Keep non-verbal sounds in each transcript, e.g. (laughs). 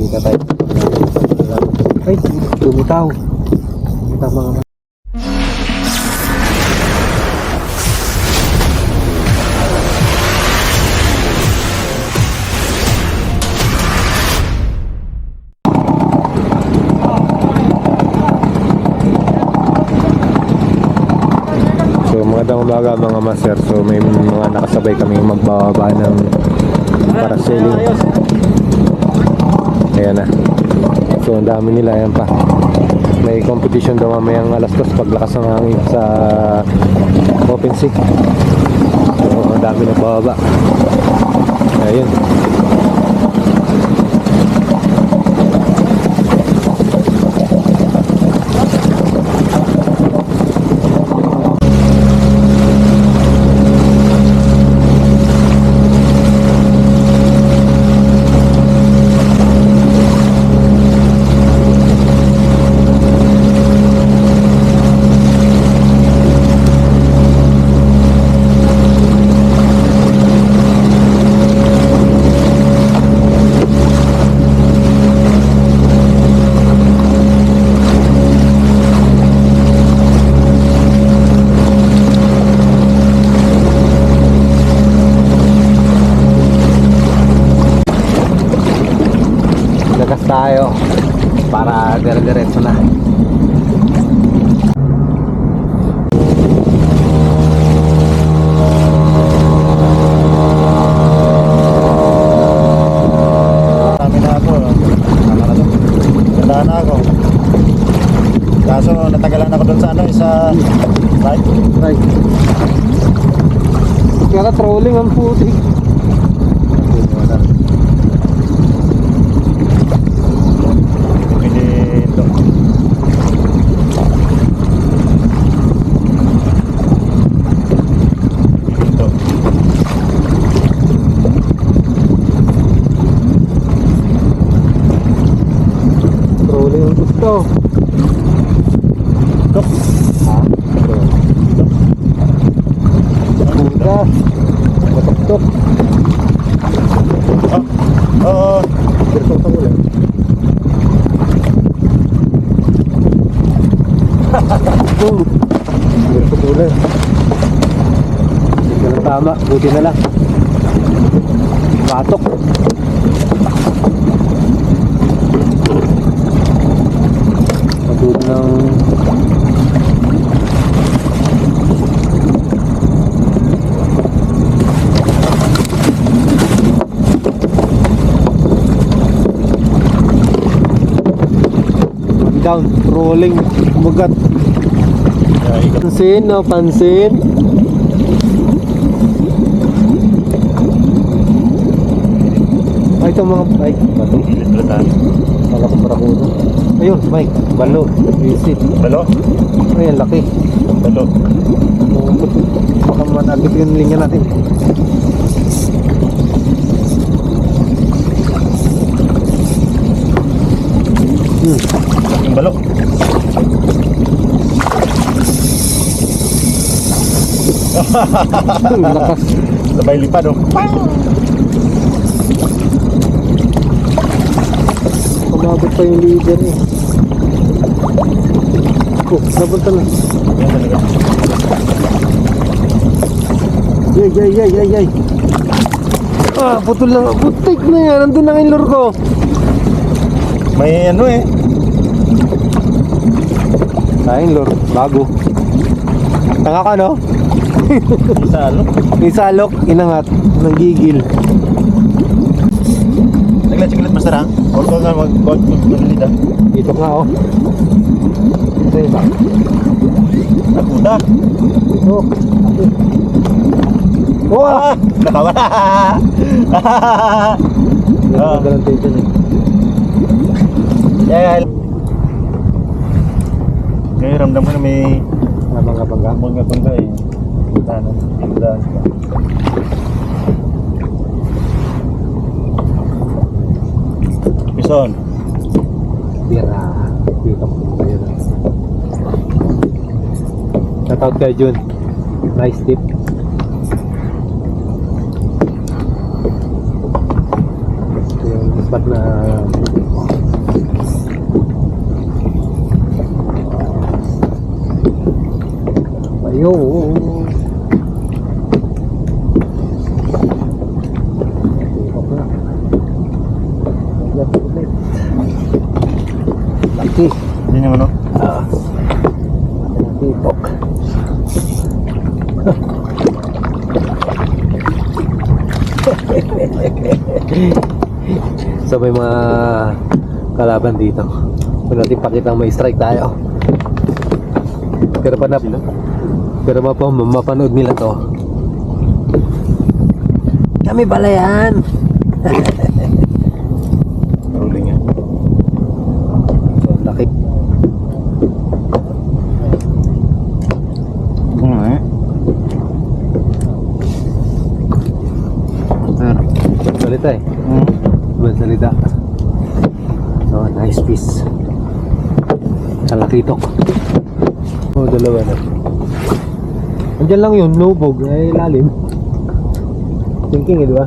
Kita tayo. Ay, tumitaw. Tumitaw mga umaga mga master. So may mga nakasabay kami magbababa ng parasailing. Ayan na. So ang dami nila. Ayan pa. May competition daw mamayang alas dos paglakas ng hangin sa open sea. So ang dami na bababa. Ayun. Lagas tayo para dire-diretso na. Kami na ako. Tama na to. Ganda na ako. Kaso natagalan ako doon sa ano, sa right. Right. Kaya trolling ang putik. Hindi ito. Ito. Trolling ang gusto. Ito. Ha? Puta. Matuktok. Ah, Oo. Bertok ka mula. Boom. Bertok mula. Hindi ka lang tama. Buti na lang. Batok. Pagod ng... Down. Rolling. Ikot. Pansin, no? Pansin. Ito mga bike. Bato. Litratan. Kala ko para kuno. Ayun, bike. Balo. Visit. Balo. Ay, ang laki. Balo. Baka managit yung linya natin. Hmm. Yung balo. Sabay lipad oh. Umabot pa yung leader eh. Oh, napunta na. Yay, yay, yay, yay, yay. Ah, putol lang. Putik na yan. Nandun na yung lure ko. May ano eh. Sayang lure. Bago. Tanga ka, no? Isa ano. May salok, inangat, nanggigil. Naglat-siglat masara. Huwag ko nga mag-god mag-lida. Dito nga, oh. Ito yung ba? Nakuda. Ito. Oh, ah! Ah! Nakawala! Ah! Tayo dyan eh. Yeah. Ngayon ramdam ko na may Nabangga-bangga. bangga-bangga eh. Ano? Daan ka. Son. Bira. Dito po kayo lang. Shout out kay Jun. Nice tip. Yung spot na uh, Yo. May mga kalaban dito. Kung natin pakitang may strike tayo. Pero pa na, pero mapa, mapanood nila to. Kami pala yan. (laughs) Rolling yan. So, laki. Oo nga eh. Pero, Salita eh. hmm. Ibang salita. Oh, nice piece. Kalakitok. Oh, dalawa na. Andiyan lang yun, lubog, ay lalim. Thinking eh, di ba?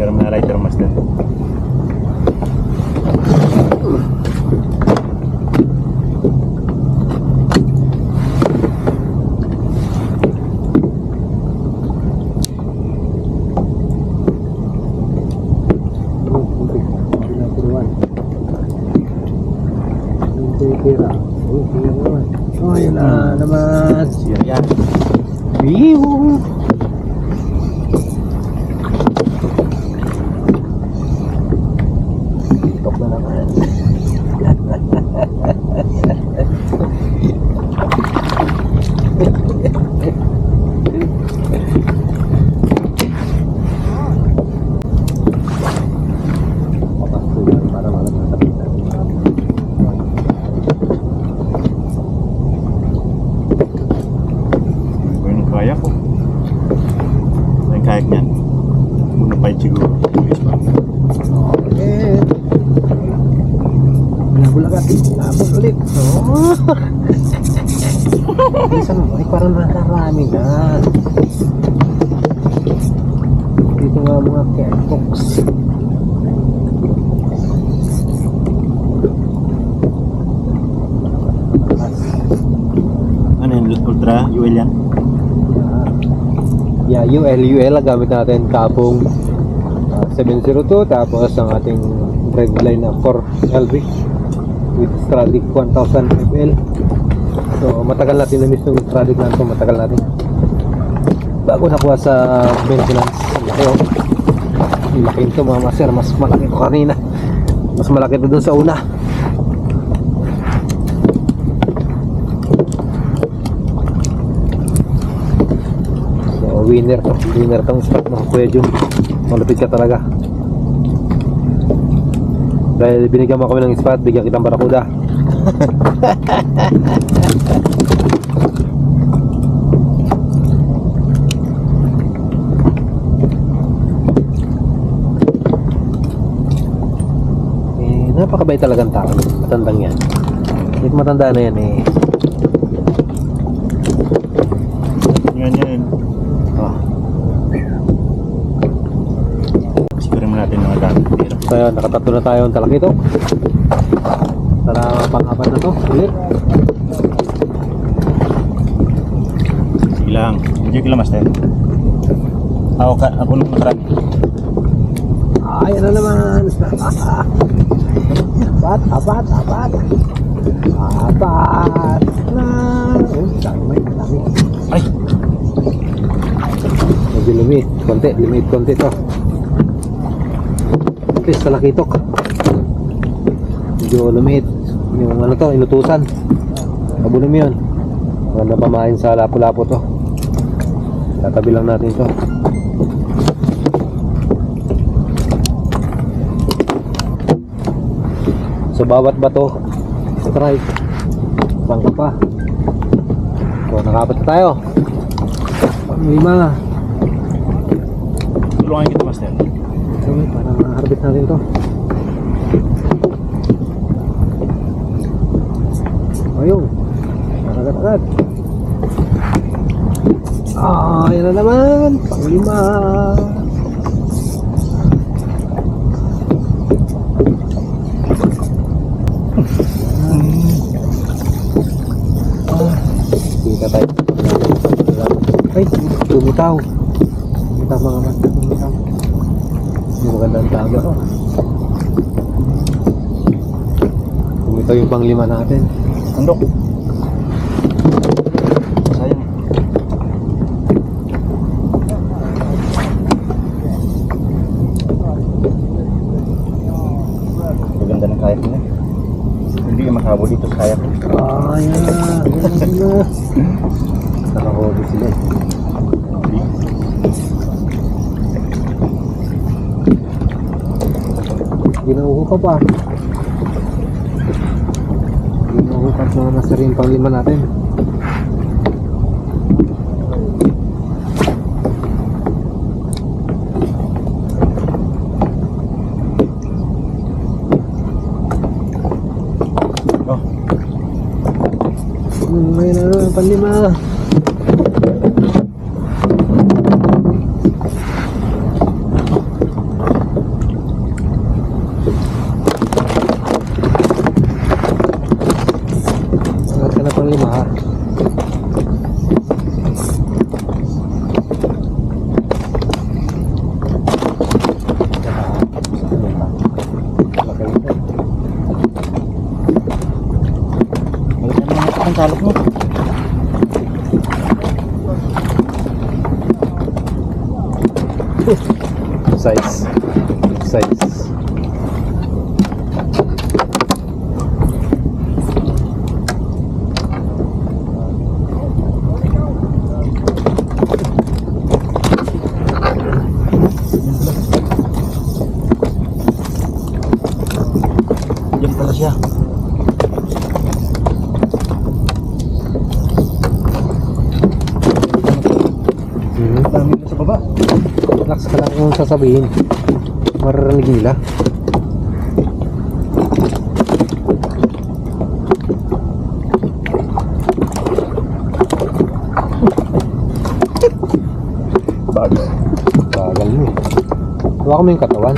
Pero may lighter master. Oh, okay. Pinapuruan. Hindi tira. Oh, pinapuruan. Oh, yun na naman. Yan yan. Biyo! Tok na naman. Mo. Ay, parang nakarami na. Dito nga mga ketbox. Ano yun? Ultra UL yan? Yeah, UL, UL ang gamit natin kapong ah, 702 tapos ang ating red line na 4 LB with Stradic 1000 FL so matagal natin na miss yung Stradic na ito matagal natin bago nakuha sa maintenance laki oh laki ito mga master mas malaki ito kanina mas malaki ito dun sa una So, winner to. Winner tong spot mo. Kuya Jun. Malapit ka talaga. Dahil binigyan mo kami ng spot, bigyan kitang barakuda. (laughs) eh, napakabait talagang tao. Matandang yan. Kahit matanda na yan eh. Pero, So yun, nakatatlo na tayo ng talakito. Tara, pang-apat na to. Ulit. sige lang. Medyo kila master. Ako, ka, ako nung nakaraan. Ayan na naman. apat, apat, apat. Apat na. Oh, dami. Ay! Medyo lumit. Konti, lumit konti to. At least talakitok. Medyo lumit. Yung ano to, inutusan. Abunin mo yun. Maganda pamain sa lapo-lapo to. Tatabi lang natin to. So bawat bato, strike. Sangka pa. So nakapat na tayo. Lima. Tulungan kita master. Ma-harvest natin to. Ayun. Agad-agad. Ah, yan na naman. Panglima. Kita tayo. Ay, tumitaw. Tumitaw mga mata. Tumitaw. Hindi magandang taga oh. Kung ito yung panglima natin. Andok. Sayang eh. Maganda ng kayak niya. Hindi yung makabo dito sa kayak. Ah, yan. Yan sila. Nakahuli sila. eh. Ginuhuka pa. Ginuhukat na nasa rin panglima natin. Oh, Ngayon na naman, panlima. Ka na panglima ha. laki ito. Maganda naman ang salok mo. Size. Size. Diyan pala siya. Mhm. Dami na sa baba. Relax ka lang kung sasabihin. Maririnig nila. Bago. Bagal mo eh. Hawa mo yung katawan.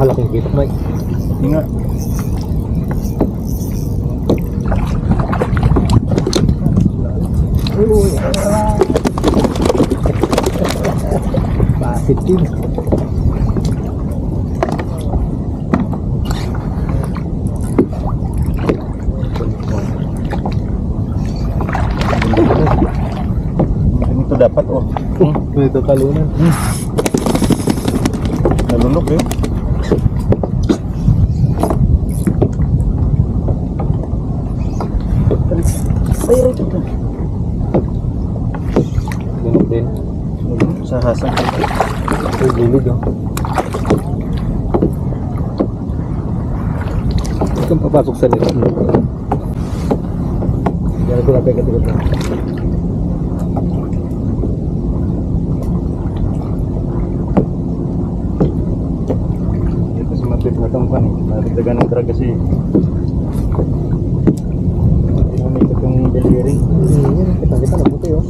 Malaking Mike. Hindi nga. Uy, Positive. Ganito dapat oh. Hmm. Ito talunan. Nalunok eh. Ay, right ito. Ganun din. Sa hasang. Ito gilid oh. Huwag kang papasok sa nito. Yan ko lapay ka dito. Ito sa mapit na tong pan eh. Nadagdagan ng drag kasi. Hindi mo may itong delivery. Hmm, kita kita na buti oh.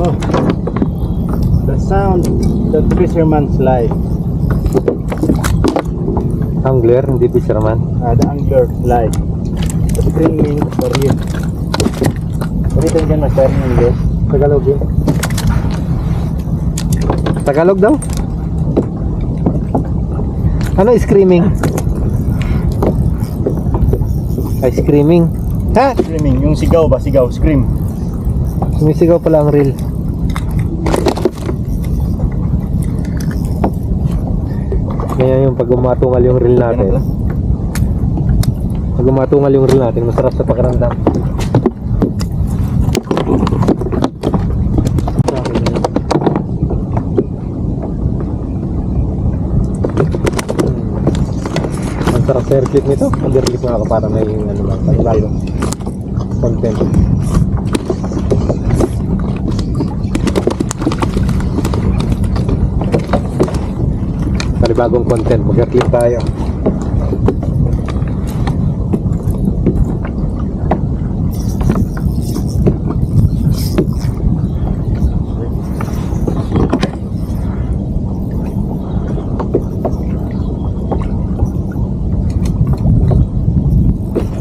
Oh. The sound that fisherman's life. Angler, hindi fisherman. Uh, the angler life. The screaming for you. Ulitin dyan master ng English. Tagalog yun. Tagalog daw? Ano screaming? Ay, screaming. Ha? Screaming. Yung sigaw ba? Sigaw. Scream. Sumisigaw pala ang reel. Ngayon yung pag umatungal yung reel natin. Ganito. Pag umatungal yung reel natin, masarap sa pakiramdam. circuit nito. Underclip nga ako para may ano lang, panibagong content. Panibagong content. Mag-clip tayo.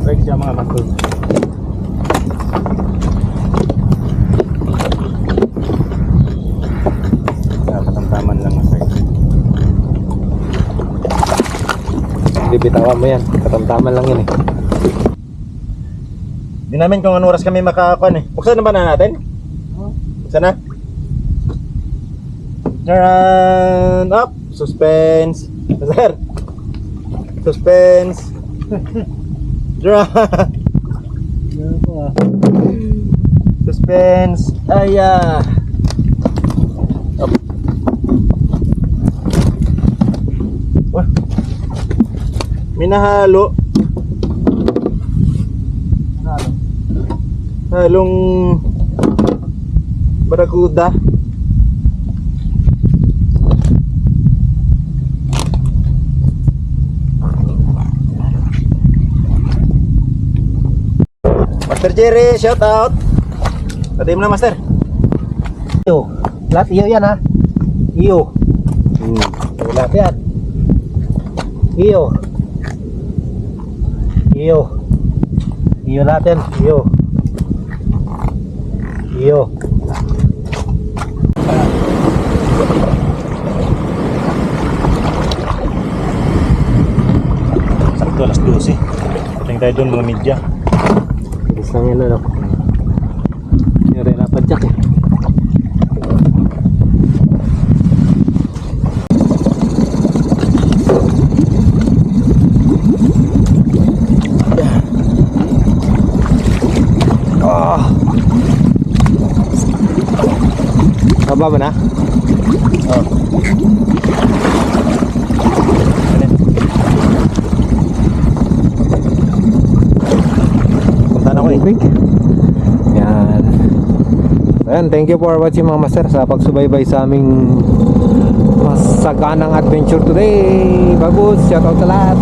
Break siya mga master. Hindi bitawan mo yan. Katamtaman lang yan eh. Di namin kung anong oras kami makakuan eh. Buksan na ba na natin? Buksan na? Turn up! Suspense! (laughs) Sir! Suspense! (laughs) Draw! Suspense! Aya! Up. Wah. Minahalo. Halong barakuda. Master Jerry, shout out. Pati mo na, Master. Iyo. Lahat iyo yan ha. Iyo. Hmm. Lahat yan. Iyo. Iyo. Iyo yan. Iyo. Iyo. Sakto, alas 12. Tingin tayo doon mga media. Bilis lang yan ano. Yung rin napadyak eh. Baba mo na? Oh. Punta na ko eh. Yan. Ayan, thank you for watching mga master sa pagsubaybay sa aming masaganang adventure today. Bagus, shout out sa lahat.